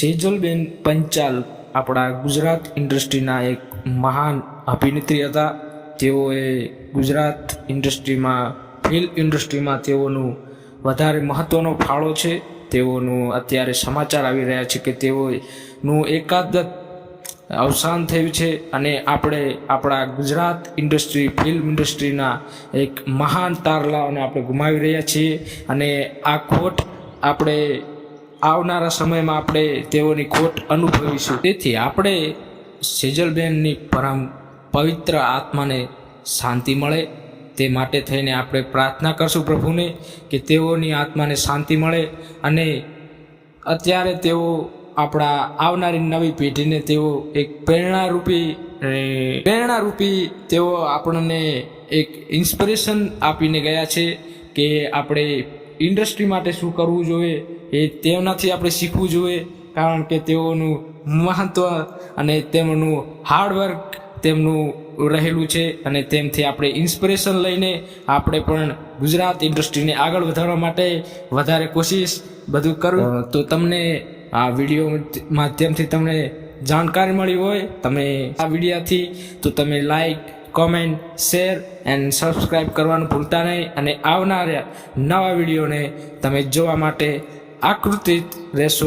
સેજલબેન પંચાલ આપણા ગુજરાત ઇન્ડસ્ટ્રીના એક મહાન અભિનેત્રી હતા. તેઓએ ગુજરાત ઇન્ડસ્ટ્રીમાં, ફિલ્મ ઇન્ડસ્ટ્રીમાં તેઓનું વધારે મહત્ત્વનો ફાળો છે. તેઓનું અત્યારે સમાચાર આવી રહ્યા છે કે તેઓનું એકાદ અવસાન થયું છે અને આપણે આપણા ગુજરાત ઇન્ડસ્ટ્રી, ફિલ્મ ઇન્ડસ્ટ્રીના એક મહાન તારલાઓને આપણે ગુમાવી રહ્યા છીએ. અને આ ખોટ આપણે આવનારા સમયમાં આપણે તેઓની ખોટ અનુભવીશું. તેથી આપણે સેજલબેનની પરમ પવિત્ર આત્માને શાંતિ મળે, તે માટે થઈને આપણે પ્રાર્થના કરશું પ્રભુને કે તેઓની આત્માને શાંતિ મળે અને અત્યારે તેઓ આપણા આવનારી નવી પેઢીને તેઓ એક પ્રેરણારૂપી પ્રેરણારૂપી તેઓ આપણને એક ઇન્સ્પિરેશન આપીને ગયા છે કે આપણે ઇન્ડસ્ટ્રી માટે શું કરવું જોઈએ એ તેઓનાથી આપણે શીખવું જોઈએ કારણ કે તેઓનું મહત્ત્વ અને તેમનું હાર્ડવર્ક તેમનું રહેલું છે અને તેમથી આપણે ઇન્સ્પિરેશન લઈને આપણે પણ ગુજરાત ઇન્ડસ્ટ્રીને આગળ વધારવા માટે વધારે કોશિશ બધું કરવું તો તમને આ વીડિયો માધ્યમથી તમને જાણકારી મળી હોય તમે આ વિડીયાથી તો તમે like comment share and subscribe કરવાનું ભૂલતા નહીં. અને આવનારા નવા વિડીયોને તમે જોવા માટે આકૃતિત રહેશો.